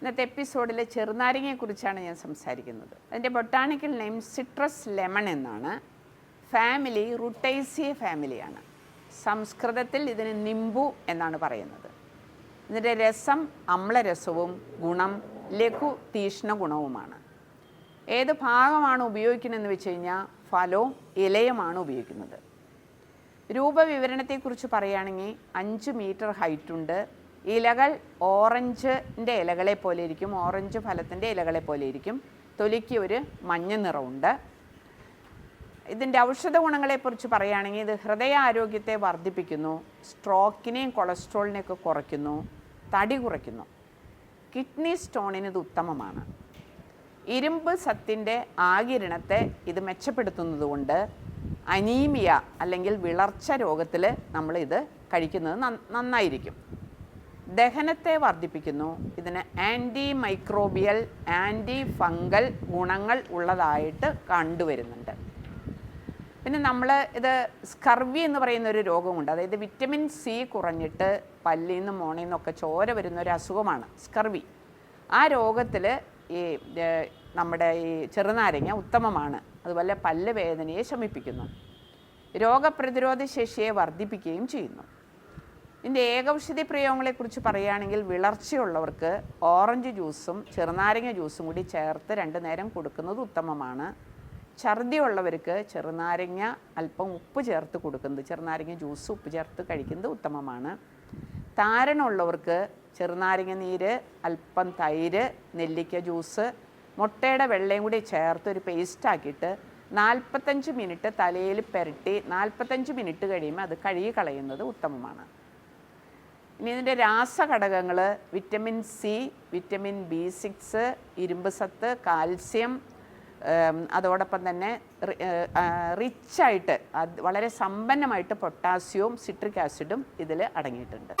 ഇന്നത്തെ എപ്പിസോഡിലെ ചെറുനാരങ്ങയെക്കുറിച്ചാണ് ഞാൻ സംസാരിക്കുന്നത്. അതിന്റെ ബൊട്ടാണിക്കൽ നെയിം സിട്രസ് ലെമൺ എന്നാണ്. ഫാമിലി റുട്ടൈസിയ ഫാമിലിയാണ്. സംസ്കൃതത്തിൽ ഇതിന് നിംബു എന്നാണ് പറയുന്നത്. ഇതിന്റെ രസം അമ്ലരസവും ഗുണം ലഘു തീഷ്ണ ഗുണവുമാണ്. ഏത് ഭാഗമാണ് ഉപയോഗിക്കുന്നതെന്ന് വെച്ച് കഴിഞ്ഞാൽ ഫലവും ഇലയുമാണ് ഉപയോഗിക്കുന്നത്. രൂപവിവരണത്തെക്കുറിച്ച് പറയുകയാണെങ്കിൽ അഞ്ച് മീറ്റർ ഹൈറ്റ് ഉണ്ട് ഇലകൾ ഓറഞ്ചിന്റെ ഇലകളെ പോലെ ഇരിക്കും. ഓറഞ്ച് ഫലത്തിന്റെ ഇലകളെ പോലെ ഇരിക്കും. തൊലിക്ക് ഒരു മഞ്ഞ നിറമുണ്ട് ഇതിന്റെ ഔഷധ ഗുണങ്ങളെക്കുറിച്ച് പറയുകയാണെങ്കിൽ ഇത് ഹൃദയാരോഗ്യത്തെ വർദ്ധിപ്പിക്കുന്നു. സ്ട്രോക്കിനെയും കൊളസ്ട്രോളിനെയൊക്കെ കുറയ്ക്കുന്നു. തടി കുറയ്ക്കുന്നു. കിഡ്നി സ്റ്റോണിന് ഇത് ഉത്തമമാണ്. ഇരുമ്പ് സത്തിന്റെ ആകിരണത്തെ ഇത് മെച്ചപ്പെടുത്തുന്നതുകൊണ്ട് അനീമിയ അല്ലെങ്കിൽ വിളർച്ച രോഗത്തിൽ നമ്മൾ ഇത് കഴിക്കുന്നത് നന്നായിരിക്കും. ദഹനത്തെ വർദ്ധിപ്പിക്കുന്നു. ഇതിന് ആന്റി മൈക്രോബിയൽ ആന്റി ഫംഗൽ ഗുണങ്ങൾ ഉള്ളതായിട്ട് കണ്ടുവരുന്നുണ്ട്. പിന്നെ നമ്മൾ ഇത് സ്കർവി എന്ന് പറയുന്ന ഒരു രോഗമുണ്ട്. അതായത് വിറ്റമിൻ സി കുറഞ്ഞിട്ട് പല്ലിൽ നിന്നും മോണയിൽ നിന്നൊക്കെ ചോര വരുന്ന ഒരു അസുഖമാണ് സ്കർവി. ആ രോഗത്തിൽ ഈ നമ്മുടെ ഈ ചെറുനാരങ്ങ ഉത്തമമാണ്. അതുപോലെ പല്ല് വേദനയെ ശമിപ്പിക്കുന്നു. രോഗപ്രതിരോധ ശേഷിയെ വർദ്ധിപ്പിക്കുകയും ചെയ്യുന്നു. ഇതിന്റെ ഏകൗഷധി പ്രയോഗങ്ങളെക്കുറിച്ച് പറയുകയാണെങ്കിൽ വിളർച്ചയുള്ളവർക്ക് ഓറഞ്ച് ജ്യൂസും ചെറുനാരങ്ങ ജ്യൂസും കൂടി ചേർത്ത് രണ്ട് നേരം കൊടുക്കുന്നത് ഉത്തമമാണ്. ഛർദിയുള്ളവർക്ക് ചെറുനാരങ്ങ അല്പം ഉപ്പ് ചേർത്ത് കൊടുക്കുന്നത് ചെറുനാരങ്ങ ജ്യൂസ് ഉപ്പ് ചേർത്ത് കഴിക്കുന്നത് ഉത്തമമാണ്. താരനുള്ളവർക്ക് ചെറുനാരങ്ങ നീര് അല്പം തൈര് നെല്ലിക്ക ജ്യൂസ് മുട്ടയുടെ വെള്ളയും കൂടി ചേർത്ത് ഒരു പേസ്റ്റാക്കിയിട്ട് നാൽപ്പത്തഞ്ച് മിനിറ്റ് തലയിൽ പുരട്ടി നാൽപ്പത്തഞ്ച് മിനിറ്റ് കഴിയുമ്പോൾ അത് കഴുകി കളയുന്നത് ഉത്തമമാണ്. ഇനി ഇതിന്റെ രാസഘടകങ്ങൾ vitamin C vitamin B six ഇരുമ്പ് സത്ത് കാൽസ്യം അതോടൊപ്പം തന്നെ റിച്ചായിട്ട് വളരെ സമ്പന്നമായിട്ട് പൊട്ടാസ്യവും സിട്രിക് ആസിഡും ഇതിൽ അടങ്ങിയിട്ടുണ്ട്.